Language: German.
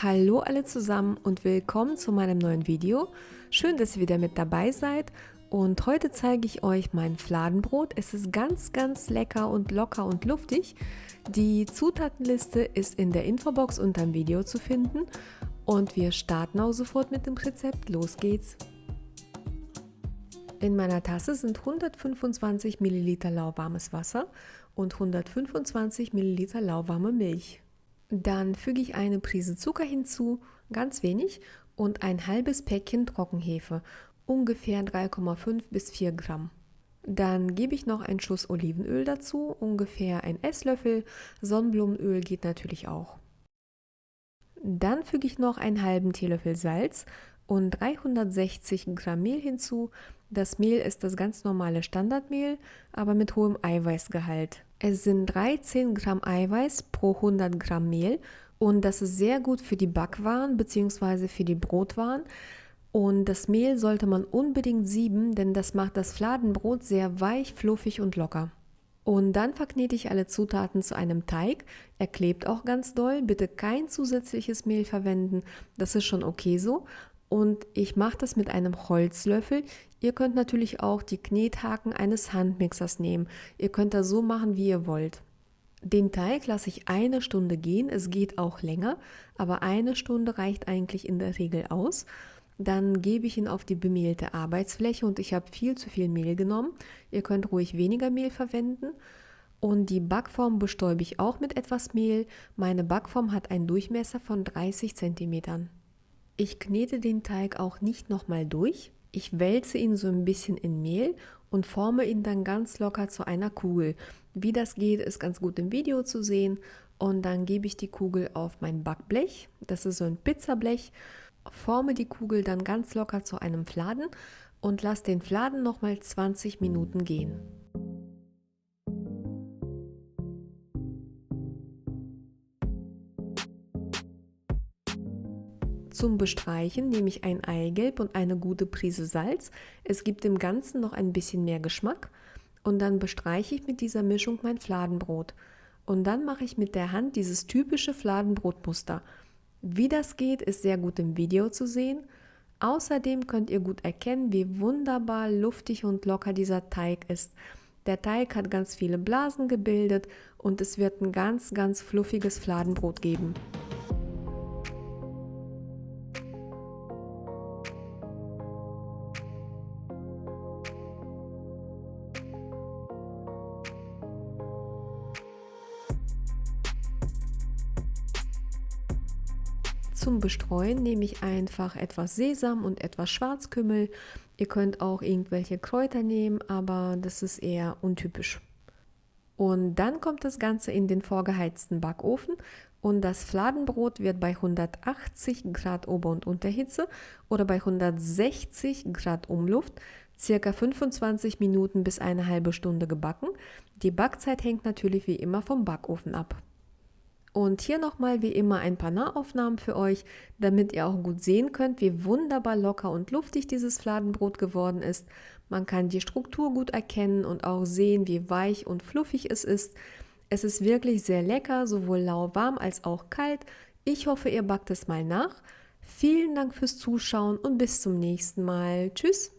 Hallo alle zusammen und willkommen zu meinem neuen Video. Schön, dass ihr wieder mit dabei seid und heute zeige ich euch mein Fladenbrot. Es ist ganz, ganz lecker und locker und luftig. Die Zutatenliste ist in der Infobox unter dem Video zu finden und wir starten auch sofort mit dem Rezept. Los geht's! In meiner Tasse sind 125 Milliliter lauwarmes Wasser und 125 Milliliter lauwarme Milch. Dann füge ich eine Prise Zucker hinzu, ganz wenig, und ein halbes Päckchen Trockenhefe, ungefähr 3,5 bis 4 Gramm. Dann gebe ich noch einen Schuss Olivenöl dazu, ungefähr ein Esslöffel. Sonnenblumenöl geht natürlich auch. Dann füge ich noch einen halben Teelöffel Salz und 360 Gramm Mehl hinzu. Das Mehl ist das ganz normale Standardmehl, aber mit hohem Eiweißgehalt. Es sind 13 Gramm Eiweiß pro 100 Gramm Mehl und das ist sehr gut für die Backwaren bzw. für die Brotwaren. Und das Mehl sollte man unbedingt sieben, denn das macht das Fladenbrot sehr weich, fluffig und locker. Und dann verknete ich alle Zutaten zu einem Teig. Er klebt auch ganz doll. Bitte kein zusätzliches Mehl verwenden. Das ist schon okay so. Und ich mache das mit einem Holzlöffel. Ihr könnt natürlich auch die Knethaken eines Handmixers nehmen. Ihr könnt das so machen, wie ihr wollt. Den Teig lasse ich eine Stunde gehen. Es geht auch länger, aber eine Stunde reicht eigentlich in der Regel aus. Dann gebe ich ihn auf die bemehlte Arbeitsfläche und ich habe viel zu viel Mehl genommen. Ihr könnt ruhig weniger Mehl verwenden. Und die Backform bestäube ich auch mit etwas Mehl. Meine Backform hat einen Durchmesser von 30 cm. Ich knete den Teig auch nicht nochmal durch. Ich wälze ihn so ein bisschen in Mehl und forme ihn dann ganz locker zu einer Kugel. Wie das geht, ist ganz gut im Video zu sehen. Und dann gebe ich die Kugel auf mein Backblech. Das ist so ein Pizzablech. Forme die Kugel dann ganz locker zu einem Fladen und lasse den Fladen nochmal 20 Minuten gehen. Zum Bestreichen nehme ich ein Eigelb und eine gute Prise Salz. Es gibt dem Ganzen noch ein bisschen mehr Geschmack. Und dann bestreiche ich mit dieser Mischung mein Fladenbrot. Und dann mache ich mit der Hand dieses typische Fladenbrotmuster. Wie das geht, ist sehr gut im Video zu sehen. Außerdem könnt ihr gut erkennen, wie wunderbar luftig und locker dieser Teig ist. Der Teig hat ganz viele Blasen gebildet und es wird ein ganz, ganz fluffiges Fladenbrot geben. Zum Bestreuen nehme ich einfach etwas Sesam und etwas Schwarzkümmel. Ihr könnt auch irgendwelche Kräuter nehmen, aber das ist eher untypisch. Und dann kommt das Ganze in den vorgeheizten Backofen und das Fladenbrot wird bei 180 Grad Ober- und Unterhitze oder bei 160 Grad Umluft circa 25 Minuten bis eine halbe Stunde gebacken. Die Backzeit hängt natürlich wie immer vom Backofen ab. Und hier nochmal wie immer ein paar Nahaufnahmen für euch, damit ihr auch gut sehen könnt, wie wunderbar locker und luftig dieses Fladenbrot geworden ist. Man kann die Struktur gut erkennen und auch sehen, wie weich und fluffig es ist. Es ist wirklich sehr lecker, sowohl lauwarm als auch kalt. Ich hoffe, ihr backt es mal nach. Vielen Dank fürs Zuschauen und bis zum nächsten Mal. Tschüss!